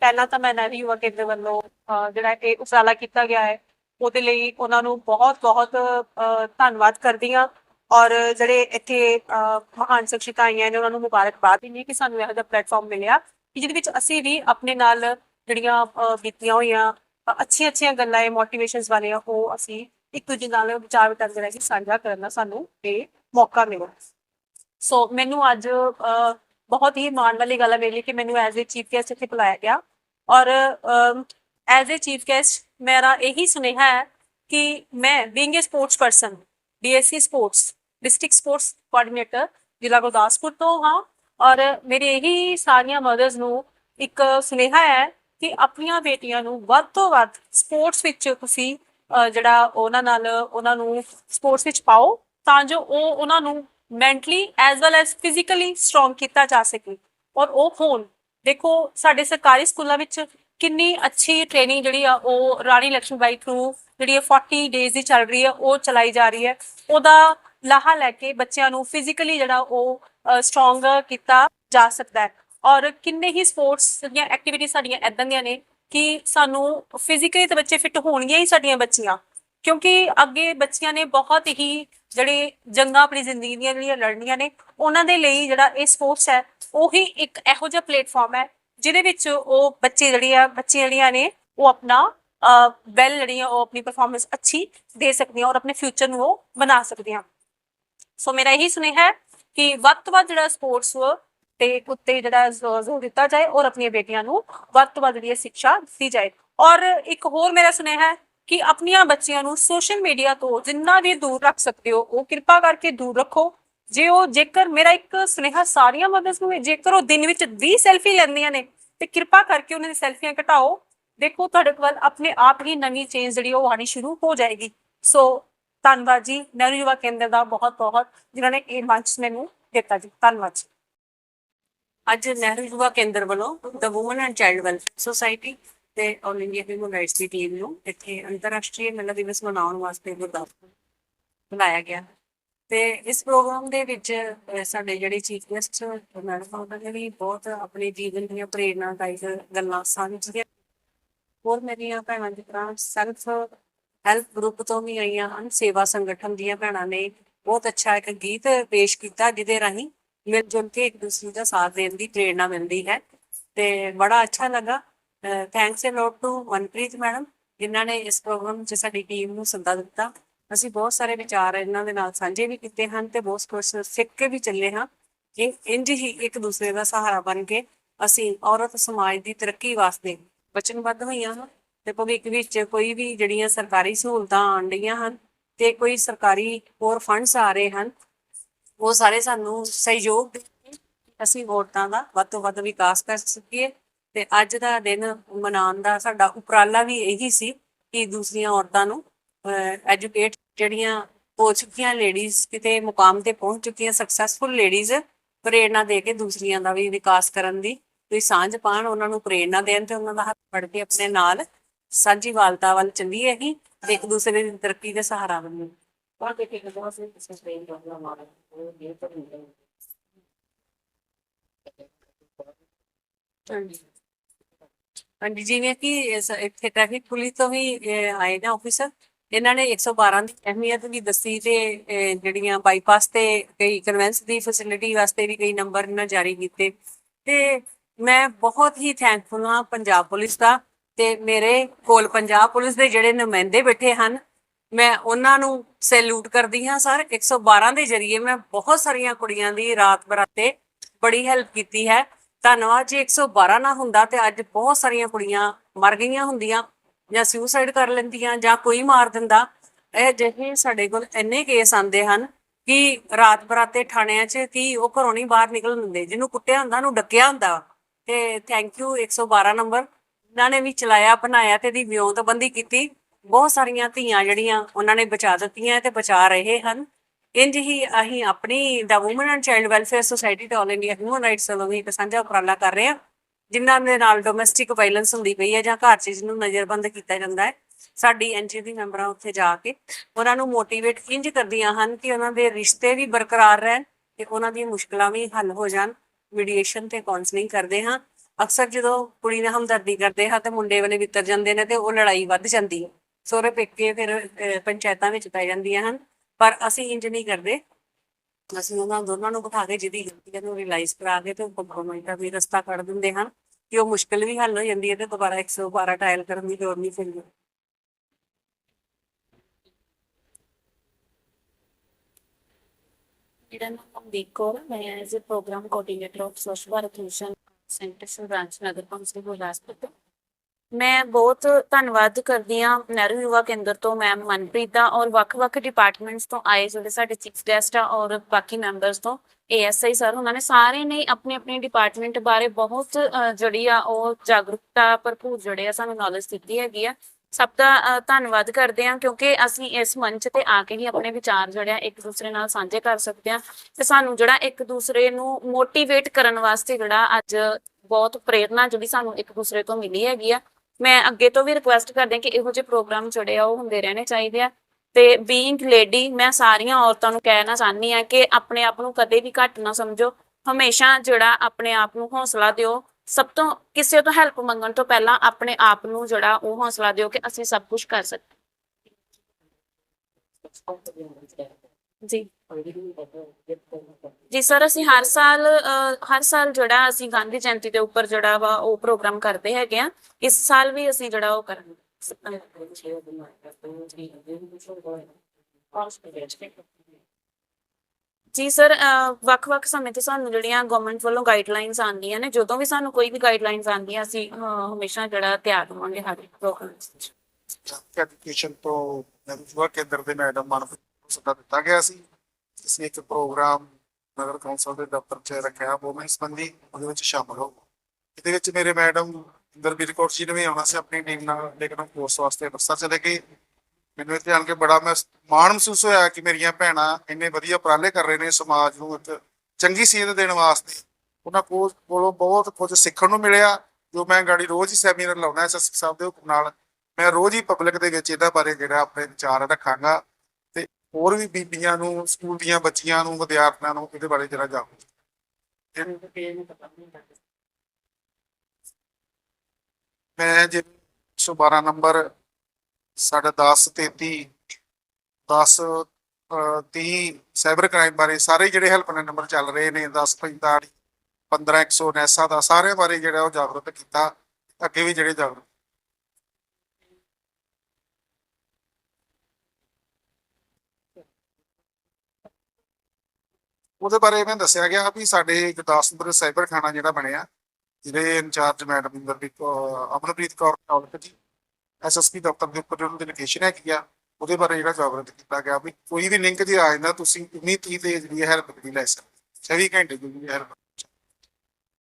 ਪਹਿਲਾਂ ਤਾਂ ਮੈਂ ਨਹਿਰੀ ਯੁਵਾ ਕੇਂਦਰ ਵੱਲੋਂ ਜਿਹੜਾ ਇਹ ਉਪਰਾਲਾ ਕੀਤਾ ਗਿਆ ਹੈ, ਉਹਦੇ ਲਈ ਉਹਨਾਂ ਨੂੰ ਬਹੁਤ-ਬਹੁਤ ਧੰਨਵਾਦ ਕਰਦੀ ਹਾਂ। ਔਰ ਜਿਹੜੇ ਇੱਥੇ ਮਹਾਨ ਸ਼ਖਸੀਅਤਾਂ ਆਈਆਂ ਨੇ, ਉਹਨਾਂ ਨੂੰ ਮੁਬਾਰਕਬਾਦ ਦਿੰਦੀ ਹਾਂ ਕਿ ਸਾਨੂੰ ਇਹੋ ਜਿਹਾ ਪਲੇਟਫਾਰਮ ਮਿਲਿਆ ਕਿ ਜਿਹਦੇ ਵਿੱਚ ਅਸੀਂ ਵੀ ਆਪਣੇ ਨਾਲ ਜਿਹੜੀਆਂ ਬੀਤੀਆਂ ਹੋਈਆਂ ਅੱਛੀਆਂ-ਅੱਛੀਆਂ ਗੱਲਾਂ, ਇਹ ਮੋਟੀਵੇਸ਼ਨਸ ਵਾਲੀਆਂ, ਉਹ ਅਸੀਂ ਇੱਕ ਦੂਜੇ ਨਾਲ ਵਿਚਾਰ ਵਟਾਂਦਰਾ ਜਿਹੜਾ ਕਿ ਸਾਂਝਾ ਕਰਨ ਦਾ ਸਾਨੂੰ ਇਹ ਮੌਕਾ ਮਿਲਿਆ। ਸੋ ਮੈਨੂੰ ਅੱਜ ਬਹੁਤ ਹੀ ਮਾਣ ਵਾਲੀ ਗੱਲ ਹੈ ਮੇਰੇ ਲਈ ਕਿ ਮੈਨੂੰ ਐਜ਼ ਅ ਚੀਫ ਗੈਸਟ ਇੱਥੇ ਬੁਲਾਇਆ ਗਿਆ। ਔਰ ਐਜ਼ ਅ ਚੀਫ ਗੈਸਟ ਮੇਰਾ ਇਹੀ ਸੁਨੇਹਾ ਹੈ ਕਿ ਮੈਂ being a sports person DSC sports district sports coordinator ਜ਼ਿਲ੍ਹਾ ਗੁਰਦਾਸਪੁਰ ਤੋਂ ਹਾਂ। ਔਰ ਮੇਰੇ ਇਹੀ ਸਾਰੀਆਂ ਮਦਰਸ ਨੂੰ ਇੱਕ ਸੁਨੇਹਾ ਹੈ ਕਿ ਆਪਣੀਆਂ ਬੇਟੀਆਂ ਨੂੰ ਵੱਧ ਤੋਂ ਵੱਧ ਸਪੋਰਟਸ ਵਿੱਚ ਤੁਸੀਂ ਜਿਹੜਾ ਉਹਨਾਂ ਨਾਲ ਉਹਨਾਂ ਨੂੰ ਸਪੋਰਟਸ ਵਿੱਚ ਪਾਓ ਤਾਂ ਜੋ ਉਹ ਉਹਨਾਂ ਨੂੰ mentally as well as physically strong ਕੀਤਾ ਜਾ ਸਕੇ। ਔਰ ਉਹ ਹੋਣ ਦੇਖੋ, ਸਾਡੇ ਸਰਕਾਰੀ ਸਕੂਲਾਂ ਵਿੱਚ ਕਿੰਨੀ ਅੱਛੀ ਟ੍ਰੇਨਿੰਗ ਜਿਹੜੀ ਆ, ਉਹ ਰਾਣੀ ਲక్ష్ਮੀਬਾਈ ਥਰੂ ਜਿਹੜੀ ਇਹ 40 ਡੇਜ਼ ਦੀ ਚੱਲ ਰਹੀ ਹੈ ਉਹ ਚਲਾਈ ਜਾ ਰਹੀ ਹੈ। ਉਹਦਾ ਲਾਹਾ ਲੈ ਕੇ ਬੱਚਿਆਂ ਨੂੰ ਫਿਜ਼ੀਕਲੀ ਜਿਹੜਾ ਉਹ ਸਟਰੋਂਗ ਕੀਤਾ ਜਾ ਸਕਦਾ ਹੈ। ਔਰ ਕਿੰਨੇ ਹੀ ਸਪੋਰਟਸ ਦੀਆਂ ਐਕਟੀਵਿਟੀ ਸਾਡੀਆਂ ਐਦਾਂ ਦੀਆਂ ਨੇ ਕਿ ਸਾਨੂੰ ਫਿਜ਼ੀਕਲੀ ਤਾਂ ਬੱਚੇ ਫਿੱਟ ਹੋਣਗੀਆਂ ਹੀ ਸਾਡੀਆਂ ਬੱਚੀਆਂ। ਕਿਉਂਕਿ ਅੱਗੇ ਬੱਚਿਆਂ ਨੇ ਬਹੁਤ ਹੀ ਜਿਹੜੇ ਜੰਗਾਂ ਆਪਣੀ ਜ਼ਿੰਦਗੀ ਦੀਆਂ ਜਿਹੜੀਆਂ ਲੜਨੀਆਂ ਨੇ, ਉਹਨਾਂ ਦੇ ਲਈ ਜਿਹੜਾ ਇਹ ਸਪੋਰਟਸ ਹੈ, ਉਹੀ ਇੱਕ ਇਹੋ ਜਿਹਾ ਪਲੇਟਫਾਰਮ ਹੈ, ਜਿਹਦੇ ਵਿੱਚ ਉਹ ਬੱਚੇ ਜਿਹੜੀ ਆ, ਬੱਚੀਆਂ ਜਿਹੜੀਆਂ ਨੇ, ਉਹ ਆਪਣਾ ਵੈਲ ਜਿਹੜੀਆਂ ਉਹ ਆਪਣੀ ਪਰਫਾਰਮੈਂਸ ਅੱਛੀ ਦੇ ਸਕਦੀਆਂ ਔਰ ਆਪਣੇ ਫਿਊਚਰ ਨੂੰ ਉਹ ਬਣਾ ਸਕਦੀਆਂ। ਸੋ ਮੇਰਾ ਇਹੀ ਸੁਨੇਹਾ ਹੈ ਕਿ ਵੱਧ ਤੋਂ ਵੱਧ ਜਿਹੜਾ ਸਪੋਰਟਸ ਤੇ ਉੱਤੇ ਜਿਹੜਾ ਜ਼ੋਰ ਦਿੱਤਾ ਜਾਏ ਔਰ ਆਪਣੀਆਂ ਬੇਟੀਆਂ ਨੂੰ ਵੱਧ ਤੋਂ ਵੱਧ ਜਿਹੜੀ ਹੈ ਸਿੱਖਿਆ ਦਿੱਤੀ ਜਾਏ। ਔਰ ਇੱਕ ਹੋਰ ਮੇਰਾ ਸੁਨੇਹਾ ਹੈ ਕਿ ਆਪਣੀਆਂ ਬੱਚਿਆਂ ਨੂੰ ਸੋਸ਼ਲ ਮੀਡੀਆ ਤੋਂ ਜਿੰਨਾ ਵੀ ਦੂਰ ਰੱਖ ਸਕਦੇ ਹੋ, ਉਹ ਕਿਰਪਾ ਕਰਕੇ ਦੂਰ ਰੱਖੋ। ਜੇ ਉਹ, ਜੇਕਰ ਮੇਰਾ ਇੱਕ ਸੁਨੇਹਾ ਸਾਰੀਆਂ ਮਦਰਸ ਨੂੰ ਹੈ, ਜੇਕਰ ਉਹ ਦਿਨ ਵਿੱਚ 20 ਸੈਲਫੀ ਲੈਂਦੀਆਂ ਨੇ, ਤੇ ਕਿਰਪਾ ਕਰਕੇ ਉਹਨਾਂ ਦੀ ਸੈਲਫੀਆਂ ਘਟਾਓ। ਦੇਖੋ, ਤੁਹਾਡੇ ਕੋਲ ਆਪਣੇ ਆਪ ਹੀ ਨਵੀਂ ਚੇਂਜ ਜਿਹੜੀ ਉਹ ਆਣੀ ਸ਼ੁਰੂ ਹੋ ਜਾਏਗੀ। ਸੋ ਧੰਨਵਾਦ ਜੀ। ਨਹਿਰੂ ਯੁਵਾ ਕੇਂਦਰ ਦਾ ਬਹੁਤ ਬਹੁਤ, ਜਿਨ੍ਹਾਂ ਨੇ ਇਹ ਮੰਚ ਮੈਨੂੰ ਦਿੱਤਾ ਜੀ। ਧੰਨਵਾਦ ਜੀ। ਅੱਜ ਨਹਿਰੂ ਯੁਵਾ ਕੇਂਦਰ ਵੱਲੋਂ the woman and child welfare society ਤੇ ਆਲ ਇੰਡੀਆ ਹਿਊਮਨ ਰਾਈਟਸ ਦੀ ਟੀਮ ਨੂੰ। ਇੱਥੇ ਅੰਤਰਰਾਸ਼ਟਰੀ ਮਹਿਲਾ ਦਿਵਸ ਮਨਾਉਣ ਵਾਸਤੇ ਗੁਰਦਾਸਪੁਰ ਬੁਲਾਇਆ ਗਿਆ। ਤੇ ਇਸ ਪ੍ਰੋਗਰਾਮ ਦੇ ਵਿੱਚ ਸਾਡੇ ਜਿਹੜੇ ਚੀਫ ਗੈਸਟ ਮੈਡਮ ਉਹਨਾਂ ਨੇ ਵੀ ਬਹੁਤ ਆਪਣੇ ਜੀਵਨ ਦੀਆਂ ਪ੍ਰੇਰਨਾਦਾਇਕ ਗੱਲਾਂ ਸਾਂਝੀਆਂ। ਹੋਰ ਮੇਰੀਆਂ ਭੈਣਾਂ ਦੀ ਤਰ੍ਹਾਂ ਸੈਲਫ ਹੈਲਪ ਗਰੁੱਪ ਤੋਂ ਵੀ ਆਈਆਂ ਹਨ, ਸੇਵਾ ਸੰਗਠਨ ਦੀਆਂ ਭੈਣਾਂ ਨੇ। ਬਹੁਤ ਅੱਛਾ ਇੱਕ ਗੀਤ ਪੇਸ਼ ਕੀਤਾ ਜਿਹਦੇ ਰਾਹੀਂ ਮਿਲ ਜੁਲ ਕੇ ਇੱਕ ਦੂਸਰੇ ਦਾ ਸਾਥ ਦੇਣ ਦੀ ਪ੍ਰੇਰਣਾ ਮਿਲਦੀ ਹੈ। ਤੇ ਬੜਾ ਅੱਛਾ ਲੱਗਾ। Thanks a lot to Manpreet madam ਜਿਨ੍ਹਾਂ ਨੇ ਇਸ ਪ੍ਰੋਗਰਾਮ 'ਚ ਸਾਡੀ ਟੀਮ ਨੂੰ ਸੱਦਾ ਦਿੱਤਾ। ਅਸੀਂ ਬਹੁਤ ਸਾਰੇ ਵਿਚਾਰ ਇਹਨਾਂ ਦੇ ਨਾਲ ਸਾਂਝੇ ਵੀ ਕੀਤੇ ਹਨ ਤੇ ਬਹੁਤ ਕੁਝ ਸਿੱਖ ਕੇ ਵੀ ਚੱਲੇ ਹਾਂ। ਕਿ ਇੰਜ ਹੀ ਇੱਕ ਦੂਸਰੇ ਦਾ ਸਹਾਰਾ ਬਣ ਕੇ ਅਸੀਂ ਔਰਤ ਸਮਾਜ ਦੀ ਤਰੱਕੀ ਵਾਸਤੇ ਵਚਨਬੱਧ ਹੋਈਆਂ ਹਾਂ ਤੇ ਭਵਿੱਖ ਵਿੱਚ ਕੋਈ ਵੀ ਜਿਹੜੀਆਂ ਸਰਕਾਰੀ ਸਹੂਲਤਾਂ ਆਉਣ ਡਈਆਂ ਹਨ ਤੇ ਕੋਈ ਸਰਕਾਰੀ ਹੋਰ ਫੰਡਸ ਆ ਰਹੇ ਹਨ, ਉਹ ਸਾਰੇ ਸਾਨੂੰ ਸਹਿਯੋਗ ਦੇ ਕੇ ਅਸੀਂ ਔਰਤਾਂ ਦਾ ਵੱਧ ਤੋਂ ਵੱਧ ਵਿਕਾਸ ਕਰ ਸਕੀਏ। ਤੇ ਅੱਜ ਦਾ ਦਿਨ ਮਨਾਉਣ ਦਾ ਸਾਡਾ ਉਪਰਾਲਾ ਵੀ ਇਹੀ ਸੀ ਕਿ ਦੂਸਰੀਆਂ ਔਰਤਾਂ ਨੂੰ ਐਜੂਕੇਟ ਜਿਹੜੀਆਂ ਹੋ ਚੁੱਕੀਆਂ ਲੇਡੀਜ਼ ਕਿਤੇ ਮੁਕਾਮ ਤੇ ਪਹੁੰਚ ਚੁੱਕੀਆਂ ਸਕਸੈਸਫੁਲ ਲੇਡੀਜ਼ ਪ੍ਰੇਰਣਾ ਦੇ ਕੇ ਦੂਸਰੀਆਂ ਦਾ ਵੀ ਵਿਕਾਸ ਕਰਨ ਦੀ ਕੋਈ ਸਾਂਝ ਪਾਣ ਉਹਨਾਂ ਨੂੰ ਪ੍ਰੇਰਣਾ ਦੇਣ ਤੇ ਉਹਨਾਂ ਦਾ ਹੱਥ ਫੜ ਕੇ ਆਪਣੇ ਨਾਲ ਸਾਂਝੀ ਵਾਲਤਾ ਵੱਲ ਚੱਲੀਏ ਹੀ ਤੇ ਇੱਕ ਦੂਸਰੇ ਦੀ ਤਰੱਕੀ ਦੇ ਸਹਾਰਾ ਬਣੀਏ। ਬਹੁਤ ਦੇਖੇ ਕਿ ਬਹੁਤ ਸੇ ਕਿਸੇ ਟ੍ਰੇਨ ਕਰਨਾ ਮਾਰਾ ਉਹ ਇਹ ਤਾਂ ਨਹੀਂ ਹੈ ਹਾਂਜੀ ਜਿਵੇਂ ਕਿ ਇਸ- ਇੱਥੇ ਟ੍ਰੈਫਿਕ ਪੁਲਿਸ ਤੋਂ ਵੀ ਅਹ, ਆਏ ਨੇ ਆਫੀਸਰ ਇਹਨਾਂ ਨੇ 112 ਦੀ ਅਹਿਮੀਅਤ ਵੀ ਦੱਸੀ ਤੇ ਅਹ, ਜਿਹੜੀਆਂ ਬਾਈਪਾਸ ਤੇ ਕਈ ਕਨਵੈਂਸ ਦੀ ਫੈਸਿਲਿਟੀ ਵਾਸਤੇ ਵੀ ਕਈ ਨੰਬਰ ਇਹਨਾਂ ਜਾਰੀ ਕੀਤੇ। ਤੇ ਮੈਂ ਬਹੁਤ ਹੀ ਥੈਂਕਫੁਲ ਹਾਂ ਪੰਜਾਬ ਪੁਲਿਸ ਦਾ ਤੇ ਮੇਰੇ ਕੋਲ ਪੰਜਾਬ ਪੁਲਿਸ ਦੇ ਜਿਹੜੇ ਨੁਮਾਇੰਦੇ ਬੈਠੇ ਹਨ ਮੈਂ ਉਹਨਾਂ ਨੂੰ ਸੈਲੂਟ ਕਰਦੀ ਹਾਂ ਸਰ। 112 ਦੇ ਜ਼ਰੀਏ ਮੈਂ ਬਹੁਤ ਸਾਰੀਆਂ ਕੁੜੀਆਂ ਦੀ ਰਾਤ ਬਰਾਤੇ ਬੜੀ ਹੈਲਪ ਕੀਤੀ ਹੈ। ਧੰਨਵਾਦ ਜੀ 112 ਨਾ ਹੁੰਦਾ ਤੇ ਅੱਜ ਬਹੁਤ ਸਾਰੀਆਂ ਕੁੜੀਆਂ ਮਰ ਗਈਆਂ ਹੁੰਦੀਆਂ ਜਾਂ ਸੁਸਾਈਡ ਕਰ ਲੈਂਦੀਆਂ ਜਾਂ ਕੋਈ ਮਾਰ ਦਿੰਦਾ। ਇਹ ਜਿਹੇ ਸਾਡੇ ਕੋਲ ਇੰਨੇ ਕੇਸ ਆਉਂਦੇ ਹਨ ਕਿ ਰਾਤ ਬਰਾਤੇ ਥਾਣਿਆਂ 'ਚ ਕੀ ਉਹ ਘਰੋਂ ਨਹੀਂ ਬਾਹਰ ਨਿਕਲ ਹੁੰਦੇ ਜਿਹਨੂੰ ਕੁੱਟਿਆ ਹੁੰਦਾ, ਉਹਨੂੰ ਡੱਕਿਆ ਹੁੰਦਾ। ਵਾ। ਤੇ ਥੈਂਕ ਯੂ 112 ਨੰਬਰ ਇਹਨਾਂ ਨੇ ਵੀ ਚਲਾਇਆ ਬਣਾਇਆ ਤੇ ਦੀ ਵਿਉਂਤਬੰਦੀ ਕੀਤੀ। ਬਹੁਤ ਸਾਰੀਆਂ ਧੀਆਂ ਜਿਹੜੀਆਂ, ਉਹਨਾਂ ਨੇ ਬਚਾ ਦਿੱਤੀਆਂ ਤੇ ਬਚਾ ਰਹੇ ਹਨ। ਇੰਜ ਹੀ ਅਸੀਂ ਆਪਣੀ the woman and child welfare society ਤੇ ਆਲ ਇੰਡੀਆ ਹਿਊਮਨ ਰਾਈਟਸ ਵੱਲੋਂ ਵੀ ਇੱਕ ਸਾਂਝਾ ਉਪਰਾਲਾ ਕਰ ਰਹੇ ਹਾਂ, ਜਿਨ੍ਹਾਂ ਦੇ ਨਾਲ ਡੋਮੈਸਟਿਕ ਵਾਇਲੈਂਸ ਹੁੰਦੀ ਪਈ ਹੈ ਜਾਂ ਘਰ 'ਚ ਜਿਹਨੂੰ ਨਜ਼ਰਬੰਦ ਕੀਤਾ ਜਾਂਦਾ ਹੈ। ਸਾਡੀ ਐਨਜੀ ਦੀ ਮੈਂਬਰਾਂ ਉੱਥੇ ਜਾ ਕੇ ਉਹਨਾਂ ਨੂੰ ਮੋਟੀਵੇਟ ਇੰਜ ਕਰਦੀਆਂ ਹਨ ਕਿ ਉਹਨਾਂ ਦੇ ਰਿਸ਼ਤੇ ਵੀ ਬਰਕਰਾਰ ਰਹਿਣ ਤੇ ਉਹਨਾਂ ਦੀਆਂ ਮੁਸ਼ਕਲਾਂ ਵੀ ਹੱਲ ਹੋ ਜਾਣ। ਮੀਡੀਏਸ਼ਨ ਤੇ ਕਾਉਂਸਲਿੰਗ ਕਰਦੇ ਹਾਂ। ਅਕਸਰ ਜਦੋਂ ਕੁੜੀ ਨਾਲ ਹਮਦਰਦੀ ਕਰਦੇ ਹਾਂ ਤੇ ਮੁੰਡੇ ਵਾਲੇ ਵਿਤਰ ਜਾਂਦੇ ਨੇ ਤੇ ਉਹ ਲੜਾਈ ਵੱਧ ਜਾਂਦੀ ਹੈ। ਸੋਹਰੇ ਪੇਕੇ ਫਿਰ ਪੰਚਾਇਤਾਂ ਵਿੱਚ ਪੈ ਜਾਂਦੀਆਂ ਹਨ। ਪਰ ਅਸੀਂ ਇੰਜ ਨਹੀਂ ਕਰਦੇ। ਅਸੀਂ ਉਹਨਾਂ ਦੋਨਾਂ ਨੂੰ ਬਿਠਾ ਕੇ ਜਿਹਦੀ ਗਲਤੀ ਹੈ ਉਹਨੂੰ ਰਿਅਲਾਈਜ਼ ਕਰਾ ਕੇ ਤੇ ਕੰਪਰੋਮਾਈਜ਼ ਦਾ ਵੀ ਰਸਤਾ ਕੱਢ ਦਿੰਦੇ ਹਨ ਕਿ ਉਹ ਮੁਸ਼ਕਲ ਵੀ ਹੱਲ ਹੋ ਜਾਂਦੀ ਹੈ ਤੇ ਦੁਬਾਰਾ 112 ਟਾਇਲ ਕਰਨ ਦੀ ਲੋੜ ਨਹੀਂ ਪੈਂਦੀ। ਮੇਰਾ ਨਾਮ ਅਮਰੀਕ ਕੌਰ ਮੈਂ as a programme coordinator of Swachh Bharat mission centre branch Nagar council Gurdaspur ਤੋਂ। ਮੈਂ ਬਹੁਤ ਧੰਨਵਾਦ ਕਰਦੀ ਹਾਂ ਨਹਿਰੂ ਯੁਵਾ ਕੇਂਦਰ ਤੋਂ ਮੈਮ ਮਨਪ੍ਰੀਤ ਦਾ ਔਰ ਵੱਖ-ਵੱਖ ਡਿਪਾਰਟਮੈਂਟਸ ਤੋਂ ਆਏ ਜਿਹੜੇ ਸਾਡੇ ਚੀਫ ਗੈਸਟ ਆ ਔਰ ਬਾਕੀ ਮੈਂਬਰਸ ਤੋਂ ਏਐਸਆਈ ਸਰ ਉਹਨਾਂ ਨੇ ਸਾਰੇ ਨੇ ਆਪਣੇ ਆਪਣੇ ਡਿਪਾਰਟਮੈਂਟ ਬਾਰੇ ਬਹੁਤ ਜਿਹੜੀ ਆ ਉਹ ਜਾਗਰੂਕਤਾ ਭਰਪੂਰ ਜਿਹੜੇ ਆ ਸਾਨੂੰ ਨੌਲੇਜ ਦਿੱਤੀ ਹੈਗੀ ਆ। ਸਭ ਦਾ ਧੰਨਵਾਦ ਕਰਦੇ ਹਾਂ ਕਿਉਂਕਿ ਅਸੀਂ ਇਸ ਮੰਚ ਤੇ ਆ ਕੇ ਹੀ ਆਪਣੇ ਵਿਚਾਰ ਜਿਹੜੇ ਆ ਇੱਕ ਦੂਸਰੇ ਨਾਲ ਸਾਂਝੇ ਕਰ ਸਕਦੇ ਹਾਂ ਤੇ ਸਾਨੂੰ ਜਿਹੜਾ ਇੱਕ ਦੂਸਰੇ ਨੂੰ ਮੋਟੀਵੇਟ ਕਰਨ ਵਾਸਤੇ ਜਿਹੜਾ ਅੱਜ ਬਹੁਤ ਪ੍ਰੇਰਨਾ ਜਿਹੜੀ ਸਾਨੂੰ ਇੱਕ ਦੂਸਰੇ ਤੋਂ ਮਿਲੀ ਹੈਗੀ ਆ ਮੈਂ ਅੱਗੇ ਤੋਂ ਵੀ ਰਿਕੁਐਸਟ ਕਰਦੀ ਕਿ ਇਹੋ ਜਿਹੇ ਪ੍ਰੋਗਰਾਮ ਜਿਹੜੇ ਆ ਉਹ ਹੁੰਦੇ ਰਹਿਣੇ ਚਾਹੀਦੇ ਆ। ਤੇ ਬੀਇੰਗ ਲੇਡੀ ਮੈਂ ਸਾਰੀਆਂ ਔਰਤਾਂ ਨੂੰ ਕਹਿਣਾ ਚਾਹੁੰਦੀ ਆ ਕਿ ਆਪਣੇ ਆਪ ਨੂੰ ਕਦੇ ਵੀ ਘੱਟ ਨਾ ਸਮਝੋ। ਹਮੇਸ਼ਾ ਜਿਹੜਾ ਆਪਣੇ ਆਪ ਨੂੰ ਹੌਸਲਾ ਦਿਓ। ਸਭ ਤੋਂ, ਕਿਸੇ ਤੋਂ ਹੈਲਪ ਮੰਗਣ ਤੋਂ ਪਹਿਲਾਂ ਆਪਣੇ ਆਪ ਨੂੰ ਜਿਹੜਾ ਉਹ ਹੌਸਲਾ ਦਿਓ ਕਿ ਅਸੀਂ ਸਭ ਕੁਝ ਕਰ ਸਕਦੇ ਜੀ। ਜੀ ਸਰ, ਅਸੀਂ ਹਰ ਸਾਲ ਹਰ ਸਾਲ ਜਿਹੜਾ ਅਸੀਂ ਗਾਂਧੀ ਜਯੰਤੀ ਦੇ ਉੱਪਰ ਜਿਹੜਾ ਵਾ ਉਹ ਪ੍ਰੋਗਰਾਮ ਕਰਦੇ ਹੈਗੇ ਆ। ਇਸ ਸਾਲ ਵੀ ਅਸੀਂ ਜਿਹੜਾ ਉਹ ਕਰਾਂਗੇ। ਜੀ ਸਰ ਵੱਖ-ਵੱਖ ਸਮੇਂ ਤੇ ਸਾਨੂੰ ਜਿਹੜੀਆਂ ਗਵਰਨਮੈਂਟ ਵੱਲੋਂ ਗਾਈਡਲਾਈਨਸ ਆਉਂਦੀਆਂ ਨੇ, ਜਦੋਂ ਵੀ ਸਾਨੂੰ ਕੋਈ ਵੀ ਗਾਈਡਲਾਈਨਸ ਆਉਂਦੀਆਂ, ਅਸੀਂ ਹਮੇਸ਼ਾ ਜਿਹੜਾ ਤਿਆਰ ਹੋਵਾਂਗੇ ਹਰ ਪ੍ਰੋਗਰਾਮ ਵਿੱਚ। ਐਜੂਕੇਸ਼ਨ ਤੋਂ ਨਵਜੀਵਾ ਕੇਂਦਰ ਦੇ ਮੈਡਮ ਮਨਪ੍ਰੀਤ ਸੱਦਾ ਦਿੱਤਾ ਗਿਆ ਸੀ। ਅਸੀਂ ਇੱਕ ਪ੍ਰੋਗਰਾਮ ਨਗਰ ਕੌਂਸਲ ਦੇ ਦਫ਼ਤਰ 'ਚ ਰੱਖਿਆ ਵੋਮਨ ਸੰਬੰਧੀ ਉਹਦੇ ਵਿੱਚ ਸ਼ਾਮਲ ਹੋ ਇਹਦੇ ਵਿੱਚ ਮੇਰੇ ਮੈਡਮ ਦਰਬੀਰ ਕੌਰ ਜੀ ਨੇ ਵੀ ਆਉਣਾ ਸੀ ਆਪਣੀ ਟੀਮ ਨਾਲ, ਲੇਕਿਨ ਕੋਰਸ ਵਾਸਤੇ ਅੰਮ੍ਰਿਤਸਰ ਚਲੇ ਗਏ। ਮੈਨੂੰ ਇੱਥੇ ਆਣ ਕੇ ਬੜਾ ਮੈਂ ਮਾਣ ਮਹਿਸੂਸ ਹੋਇਆ ਕਿ ਮੇਰੀਆਂ ਭੈਣਾਂ ਇੰਨੇ ਵਧੀਆ ਉਪਰਾਲੇ ਕਰ ਰਹੇ ਨੇ ਸਮਾਜ ਨੂੰ, ਇੱਕ ਚੰਗੀ ਸੇਧ ਦੇਣ ਵਾਸਤੇ। ਉਹਨਾਂ ਕੋਲ ਕੋਲੋਂ ਬਹੁਤ ਕੁਝ ਸਿੱਖਣ ਨੂੰ ਮਿਲਿਆ, ਜੋ ਮੈਂ ਗਾੜੀ ਰੋਜ਼ ਹੀ ਸੈਮੀਨਾਰ ਲਾਉਣਾ ਐਸਐਸ ਸਾਹਿਬ ਦੇ ਹੁਕਮ ਨਾਲ। ਮੈਂ ਰੋਜ਼ ਹੀ ਪਬਲਿਕ ਦੇ ਵਿੱਚ ਇਹਦਾ ਬਾਰੇ ਜਿਹੜਾ ਆਪਣੇ ਵਿਚਾਰ ਰੱਖਾਂਗਾ। ਹੋਰ ਵੀ ਬੀਬੀਆਂ ਨੂੰ ਸਕੂਲ ਦੀਆਂ ਬੱਚੀਆਂ ਨੂੰ ਵਿਦਿਆਰਥੀਆਂ ਨੂੰ ਇਹਦੇ ਬਾਰੇ ਜਰਾ ਜਾਣੂ। ਮੈਂ ਜੇ 112 ਨੰਬਰ ਸਾਡਾ 10 33 10 30 ਸਾਈਬਰ ਕ੍ਰਾਈਮ ਬਾਰੇ ਸਾਰੇ ਜਿਹੜੇ ਹੈਲਪਲਾਈਨ ਨੰਬਰ ਚੱਲ ਰਹੇ ਨੇ 10 45 15 100 ਨੈਸਾ ਦਾ ਸਾਰੇ ਬਾਰੇ ਜਿਹੜਾ ਉਹ ਜਾਗਰੂਕ ਕੀਤਾ ਅੱਗੇ ਵੀ ਜਿਹੜੇ ਜਾਗਰੂਕ ਉਹਦੇ ਬਾਰੇ ਮੈਂ ਦੱਸਿਆ ਗਿਆ ਵੀ ਸਾਡੇ ਗੁਰਦਾਸਪੁਰ ਸਾਈਬਰ ਖਾਨਾ ਜਿਹੜਾ ਬਣਿਆ ਜਿਹੜੇ in charge madam Inderpreet Kaur- Amanpreet Kaur Aulakh ji SSP ਦਫ਼ਤਰ ਦੇ ਉੱਪਰ ਉਹਨਾਂ ਦੀ ਲੋਕੇਸ਼ਨ ਹੈਗੀ ਆ, ਉਹਦੇ ਬਾਰੇ ਜਿਹੜਾ ਜਾਗਰੂਕ ਕੀਤਾ ਗਿਆ ਵੀ ਕੋਈ ਵੀ ਲਿੰਕ ਜੇ ਆ ਜਾਂਦਾ, ਤੁਸੀਂ ਉਨੀ ਤੀਹ ਤੇ ਜਿਹੜੀ ਹੈਲਪ ਦੀ ਲੈ ਸਕਦੇ 24 ਘੰਟੇ ਦੀ ਹੈਲਪ